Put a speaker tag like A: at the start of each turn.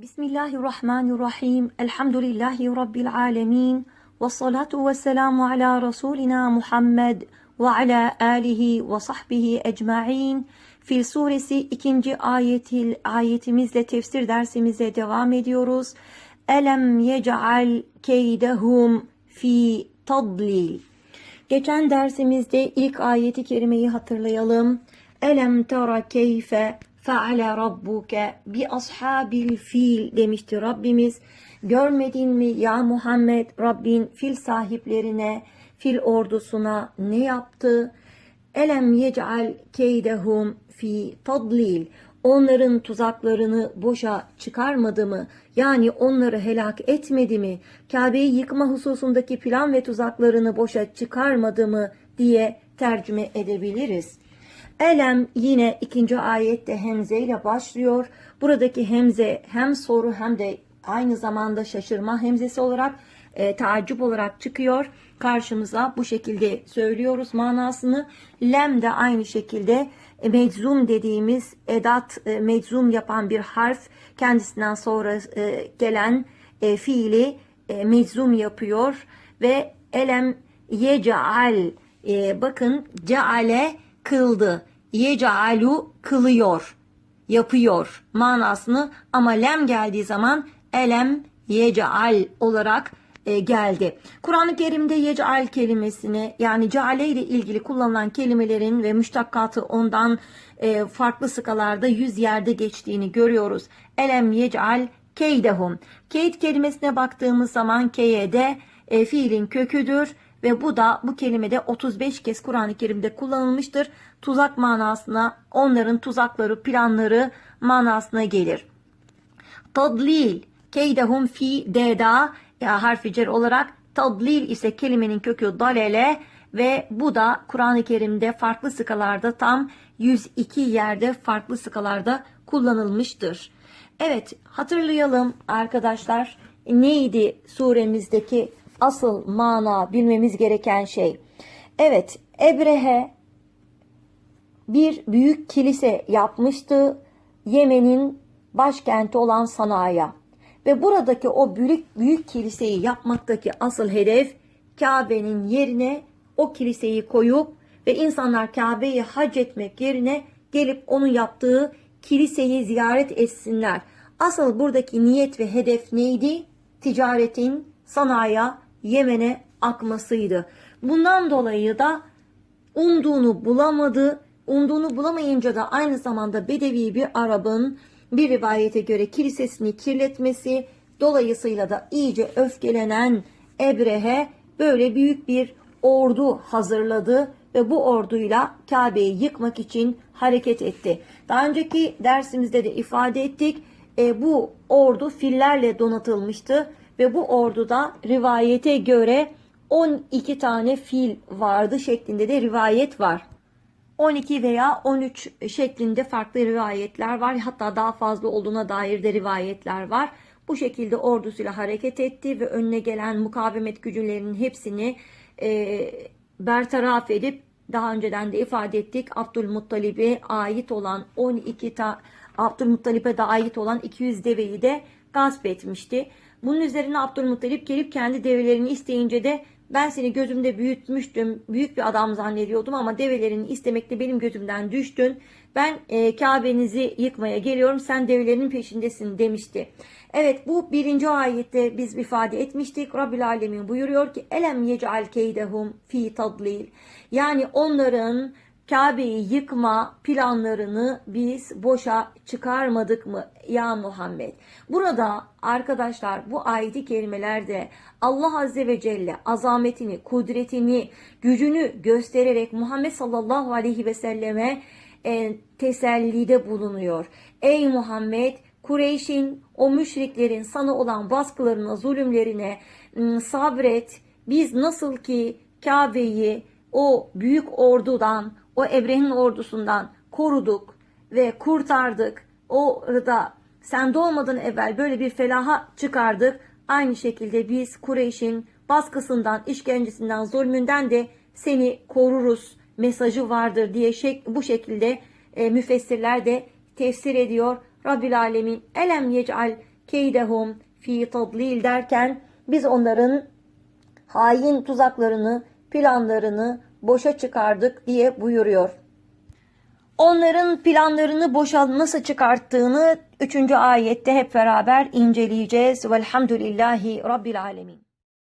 A: Bismillahirrahmanirrahim. Elhamdülillahi Rabbil alemin. Ve salatu ve selamu ala Resulina Muhammed ve ala alihi ve sahbihi ecma'in. Fil suresi ikinci ayetil, ayetimizle tefsir dersimize devam ediyoruz. Elem yec'al keydehum fi tadlil. Geçen dersimizde ilk ayeti kerimeyi hatırlayalım. Elem tara keyfe feale rabbuke bi ashabil fil demişti Rabbimiz. Görmedin mi ya Muhammed Rabbin fil sahiplerine, fil ordusuna ne yaptı? Elem yec'al keydehum fi tadlil. Onların tuzaklarını boşa çıkarmadı mı? Yani onları helak etmedi mi? Kabe'yi yıkma hususundaki plan ve tuzaklarını boşa çıkarmadı mı diye tercüme edebiliriz. Elem yine ikinci ayette hemze ile başlıyor. Buradaki hemze hem soru hem de aynı zamanda şaşırma hemzesi olarak e, taaccüp olarak çıkıyor. Karşımıza bu şekilde söylüyoruz manasını. Lem de aynı şekilde e, meczum dediğimiz edat e, meczum yapan bir harf kendisinden sonra e, gelen e, fiili e, meczum yapıyor ve elem yecaal e, bakın ceale kıldı. Yecalu kılıyor, yapıyor manasını ama lem geldiği zaman elem yecal olarak e, geldi. Kur'an-ı Kerim'de yecal kelimesini yani ceale ile ilgili kullanılan kelimelerin ve müştakkatı ondan e, farklı skalarda yüz yerde geçtiğini görüyoruz. Elem yecal keydehum. Keyd kelimesine baktığımız zaman keyede e, fiilin köküdür ve bu da bu kelimede 35 kez Kur'an-ı Kerim'de kullanılmıştır. Tuzak manasına, onların tuzakları, planları manasına gelir. Tadlil, keydehum fi deda ya harfi cer olarak tadlil ise kelimenin kökü dalele ve bu da Kur'an-ı Kerim'de farklı sıkalarda tam 102 yerde farklı sıkalarda kullanılmıştır. Evet hatırlayalım arkadaşlar neydi suremizdeki asıl mana bilmemiz gereken şey. Evet Ebrehe bir büyük kilise yapmıştı Yemen'in başkenti olan Sana'ya. Ve buradaki o büyük, büyük kiliseyi yapmaktaki asıl hedef Kabe'nin yerine o kiliseyi koyup ve insanlar Kabe'yi hac etmek yerine gelip onun yaptığı kiliseyi ziyaret etsinler. Asıl buradaki niyet ve hedef neydi? Ticaretin Sana'ya, Yemen'e akmasıydı. Bundan dolayı da umduğunu bulamadı. Umduğunu bulamayınca da aynı zamanda Bedevi bir Arap'ın bir rivayete göre kilisesini kirletmesi dolayısıyla da iyice öfkelenen Ebrehe böyle büyük bir ordu hazırladı ve bu orduyla Kabe'yi yıkmak için hareket etti. Daha önceki dersimizde de ifade ettik. E, bu ordu fillerle donatılmıştı ve bu orduda rivayete göre 12 tane fil vardı şeklinde de rivayet var. 12 veya 13 şeklinde farklı rivayetler var. Hatta daha fazla olduğuna dair de rivayetler var. Bu şekilde ordusuyla hareket etti ve önüne gelen mukavemet gücülerinin hepsini e, bertaraf edip daha önceden de ifade ettik. Abdülmuttalib'e ait olan 12 ta Abdülmuttalib'e de ait olan 200 deveyi de gasp etmişti. Bunun üzerine Abdülmuttalip gelip kendi develerini isteyince de ben seni gözümde büyütmüştüm. Büyük bir adam zannediyordum ama develerini istemekte benim gözümden düştün. Ben e, Kabe'nizi yıkmaya geliyorum. Sen develerinin peşindesin demişti. Evet bu birinci ayette biz ifade etmiştik. Rabbil Alemin buyuruyor ki Elem yec'al keydehum fi tadlil. Yani onların Kabe'yi yıkma planlarını biz boşa çıkarmadık mı ya Muhammed? Burada arkadaşlar bu ayeti kelimelerde Allah Azze ve Celle azametini, kudretini, gücünü göstererek Muhammed sallallahu aleyhi ve selleme e, tesellide bulunuyor. Ey Muhammed Kureyş'in o müşriklerin sana olan baskılarına, zulümlerine ıı, sabret. Biz nasıl ki Kabe'yi o büyük ordudan, o Ebrehe'nin ordusundan koruduk ve kurtardık. Orada sen doğmadan evvel böyle bir felaha çıkardık. Aynı şekilde biz Kureyş'in baskısından, işkencesinden, zulmünden de seni koruruz mesajı vardır diye şek bu şekilde e, müfessirler de tefsir ediyor. Rabbil Alemin elem yec'al keydehum fi tadlil derken biz onların hain tuzaklarını, planlarını boşa çıkardık diye buyuruyor. Onların planlarını boşa nasıl çıkarttığını 3. ayette hep beraber inceleyeceğiz. Velhamdülillahi Rabbil Alemin.